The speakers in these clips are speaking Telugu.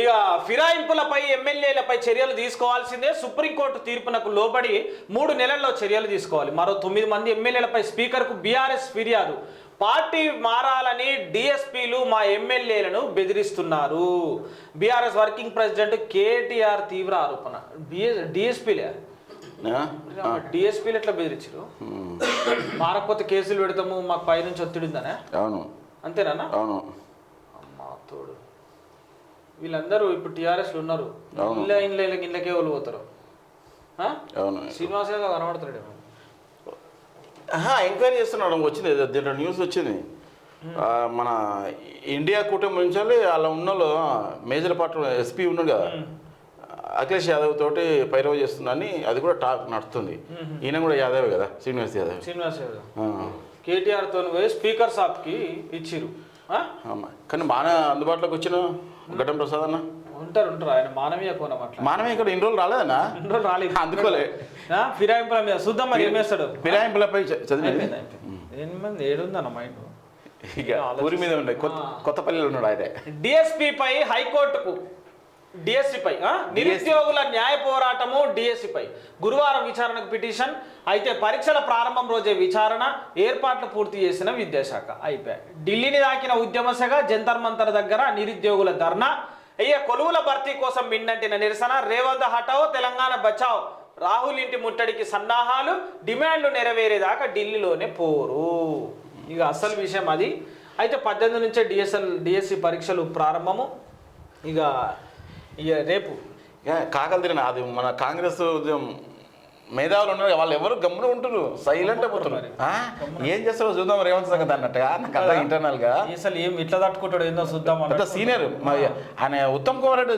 ఇక ఫిరాయింపులపై ఎమ్మెల్యేలపై చర్యలు తీసుకోవాల్సిందే. సుప్రీంకోర్టు తీర్పునకు లోబడి మూడు నెలల్లో చర్యలు తీసుకోవాలి. మరో తొమ్మిది మంది ఎమ్మెల్యేలపై స్పీకర్కు బీఆర్ఎస్ ఫిర్యాదు. పార్టీ మారాలని డిఎస్పీలు మా ఎమ్మెల్యేలను బెదిరిస్తున్నారు. బీఆర్ఎస్ వర్కింగ్ ప్రెసిడెంట్ కేటీఆర్ తీవ్ర ఆరోపణ. డిఎస్పీలే? డిఎస్పీలు ఎట్లా బెదిరించారు మారకపోతే కేసులు పెడతాము మాకు పైనుంచి ఒత్తిడి ఉందనే? అవును. అంతేనా అవును. అమ్మా తోడు. వీళ్ళందరూ ఇప్పుడు టీఆర్ఎస్ ఉన్నారు. ఇళ్ళ ఇండ్ల ఇళ్ళకి ఇండ్లకే వాళ్ళు పోతారు? అవును. శ్రీనివాస్ యాదవ్ ఆహా, ఎంక్వైరీ చేస్తున్నాడు వచ్చింది దీంట్లో న్యూస్ వచ్చింది. మన ఇండియా కూటమి నుంచి వాళ్ళ ఉన్న మేజర్ పార్టీ ఎస్పీ ఉన్నాడు కదా. అఖిలేష్ యాదవ్ తోటి పైరవ చేస్తుందని అది కూడా టాక్ నడుస్తుంది. ఈయన కూడా యాదవే కదా శ్రీనివాస్ యాదవ్. శ్రీనివాస్ యాదవ్. కేటీఆర్తో పోయి స్పీకర్ సాబ్కి ఇచ్చిరు కానీ బాగా అందుబాటులోకి వచ్చిన ఘటం ప్రసాద్ అన్న? ఉంటారు ఉంటారు. ఆయన మానవీయ కోణం అట్లా. మానమే ఇక్కడ ఇన్ని రోజులు రాలేదన్నా? ఇన్ని రోజులు రాలేదు. అందుకోలే. ఆ? ఫిరాయింపుల మీద చూద్దాం మరి ఏం వేస్తాడు ఫిరాయింపులపై చ- చదివినది అయిపోయింది, అయిపోయింది. ఎనిమిది మంది ఏడుందన్న మైండ్ ఇక ఊరి మీద ఉండే కొత్త కొత్తపల్లిలో ఉన్నాడు ఆయన. డిఎస్పీపై హైకోర్టుకు డిఎస్సిపై నిరుద్యోగుల న్యాయ పోరాటము డిఎస్సిపై గురువారం విచారణకు పిటిషన్ అయితే పరీక్షల ప్రారంభం రోజే విచారణ ఏర్పాట్లు పూర్తి చేసిన విద్యాశాఖ. అయిపోయాయి ఢిల్లీని దాకిన ఉద్యమ శాఖ జంతర్ మంతర్ దగ్గర నిరుద్యోగుల ధర్నా. అయ్యే కొలువుల భర్తీ కోసం మిన్నంటిన నిరసన రేవంత్ హటావ్ తెలంగాణ బచావ్. రాహుల్ ఇంటి ముట్టడికి సన్నాహాలు డిమాండ్లు నెరవేరేదాకా ఢిల్లీలోనే పోరు. ఇక అసలు విషయం అది. అయితే పద్దెనిమిది నుంచే డిఎస్ఎల్ డిఎస్సి పరీక్షలు ప్రారంభము. ఇక ఇక రేపు. కాకలు తిరిగిన అది మన కాంగ్రెస్ మేధావులు ఉన్నారు వాళ్ళు ఎవరు గమ్మున ఉంటున్నారు సైలెంట్ అయిపోతున్నారు? ఏం చేస్తారో చూద్దాం రేవంత్ సంగతి అన్నట్టుగా. నాకు అర్థం ఇంటర్నల్గా. అసలు ఏం ఇట్లా తట్టుకుంటాడు ఏందో చూద్దాం పెద్ద. సీనియర్ ఆయన ఉత్తమ్ కుమార్ రెడ్డి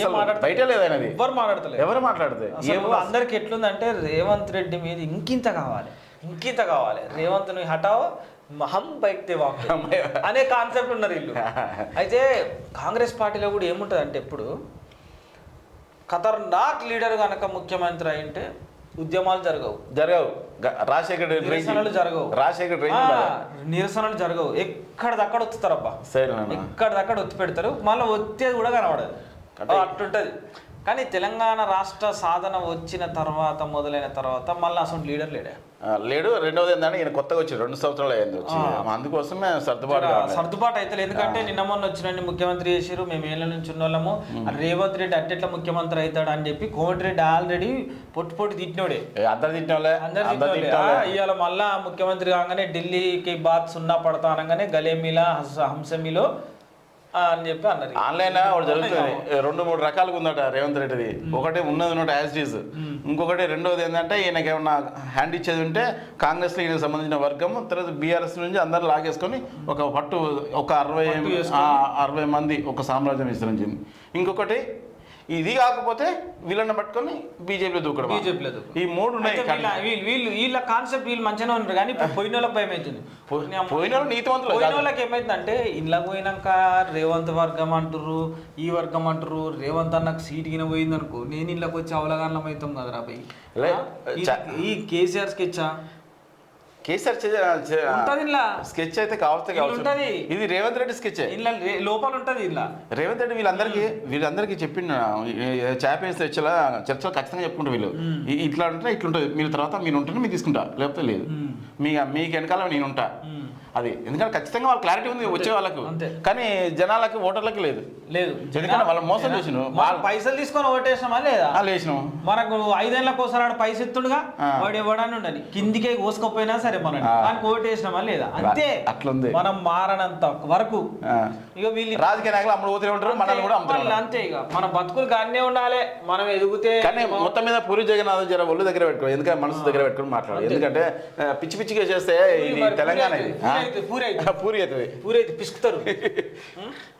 ఏం? బయట లేదు ఆయనది. ఎవ్వరు మాట్లాడతలేదు? ఎవరు మాట్లాడితే అసలు అందరికి ఎట్లుందంటే రేవంత్ రెడ్డి మీద ఇంకింత కావాలి. ఇంకింత కావాలి. రేవంత్ని హటావ్ హం బైక్ అనే కాన్సెప్ట్ ఉన్నారు వీళ్ళు. అయితే కాంగ్రెస్ పార్టీలో కూడా ఏముంటుంది అంటే ఎప్పుడు ఖతర్నాక్ లీడర్ కనుక ముఖ్యమంత్రి అయింటే ఉద్యమాలు జరగవు. జరగవు. రాజశేఖర్ నిరసనలు జరగవు. రాజశేఖర్ నిరసనలు జరగవు. ఎక్కడిదక్కడ ఒత్తుతారబ్బా. ఎక్కడిదక్కడ ఒత్తి పెడతారు మళ్ళీ ఒత్తేది కూడా కనబడదు. అంటే- అట్టుంటది. కానీ తెలంగాణ రాష్ట్ర సాధన వచ్చిన తర్వాత మొదలైన తర్వాత మళ్ళీ అసలు లీడర్ లేడే? లేడు. రెండవది ఏంటంటే ఈయన కొత్తగా వచ్చి రెండు సంవత్సరాలు అయింది వచ్చి. అందుకోసమే సర్దుబాటు. సర్దుబాటు అయితే ఎందుకంటే నిన్న మొన్న వచ్చినండి ముఖ్యమంత్రి చేసిరు మేము ఏళ్ళ నుంచి ఉన్న వాళ్ళము రేవంత్ రెడ్డి అంటే ఎట్లా ముఖ్యమంత్రి అవుతాడు అని చెప్పి కోమటిరెడ్డి ఆల్రెడీ పొట్టు పొట్టు తిట్టినోడే. అందరు తిట్టినోళ్ళే. అందరు ఇవాళ మళ్ళా ముఖ్యమంత్రి కాగానే ఢిల్లీకి బాత్ సున్నా పడతా అనగానే గలేమిలా హంస- హంసమిలో అని చెప్పి అన్నారు ఆన్లైన్ ఒకటి జరుగుతుంది. రెండు మూడు రకాలుగా ఉందట రేవంత్ రెడ్డిది. ఒకటి ఉన్నది ఉన్నట్టు యాజ్ ఈజ్ ఇంకొకటి రెండోది ఏంటంటే ఈయనకి ఏమన్నా హ్యాండ్ ఇచ్చేది ఉంటే కాంగ్రెస్లో ఈయనకు సంబంధించిన వర్గం తర్వాత బీఆర్ఎస్ నుంచి అందరు లాగేసుకొని ఒక పట్టు ఒక అరవై అరవై మంది ఒక సామ్రాజ్యం విస్తరించింది. ఇంకొకటి ఇది కాకపోతే వీళ్ళని పట్టుకొని బీజేపీలో దూకడం బీజేపీలో దూకడం. ఈ మూడు ఉన్నాయి వీళ్ళ వీళ్ళు కాన్సెప్ట్ వీళ్ళు మంచిగానే ఉన్నారు కానీ పోయిన వాళ్ళకి భయం అవుతుంది. పోయిన నీతివంతులు పోయిన. వాళ్ళకి ఏమైందంటే ఇంట్లో పోయినాక రేవంత్ వర్గం అంటుర్రు ఈ వర్గం అంటుర్రు రేవంత్ అన్నకు సీట్ కింద పోయింది అనుకో నేను ఇళ్ళకి వచ్చి అవలగానం అవుతాం కదరా భయ్? ఈ- చ- ఈ కేసీఆర్ స్కెచ్చా? కేసీఆర్ ఉంటది ఇలా స్కెచ్ అయితే కావచ్చు ఉంటది. ఇది రేవంత్ రెడ్డి స్కెచ్. ఇలా లోపల ఉంటది ఇలా రేవంత్ రెడ్డి వీళ్ళందరికీ వీళ్ళందరికీ చెప్పిండు చాపేసి చర్చలో చర్చలో ఖచ్చితంగా చెప్పుకుంటారు వీళ్ళు. ఇట్లా ఉంటే ఇట్లా ఉంటుంది మీరు తర్వాత మీరు ఉంటే మీరు తీసుకుంటా. లేకపోతే లేదు. మీ మీకు వెనకాల నేను ఉంటా. అది. ఎందుకంటే ఖచ్చితంగా వాళ్ళ క్లారిటీ ఉంది వచ్చే వాళ్ళకు. అంతే. కానీ జనాలకి ఓటర్లకి లేదు. లేదు. ఎందుకంటే వాళ్ళు మోసం చేసిను మనం పైసలు తీసుకొని ఓటేసినామా లేదా? లేచినాం. మనకు ఐదేళ్ళకు ఒకసారి పైసలు ఇస్తుండగా ఆ. వాడు ఇవ్వడాన్ని ఉండని. కిందికే కోసుకపోయినా సరే మనం. దానికి ఓటేసినామా లేదా? అంతే. అట్లుంది. మనం మారనంత వరకు. ఇక వీళ్ళు రాజకీయ నాయకులు అమ్ముడు పోతూనే ఉంటారు మనల్ని కూడా ఉంటారు. అంతే ఇక మన బతుకులు గానే ఉండాలి. మనం ఎదిగితే కానీ మొత్తం మీద పూరి జగన్నాథ్ జర ఒళ్ళు దగ్గర పెట్టుకో. ఎందుకంటే మనసు దగ్గర పెట్టుకుని మాట్లాడు. ఎందుకంటే పిచ్చి పిచ్చిగా చేస్తే ఇది తెలంగాణ పూరి అయితే- పూరి అయితే- పూరి అవుతుంది పిసుకుతారు?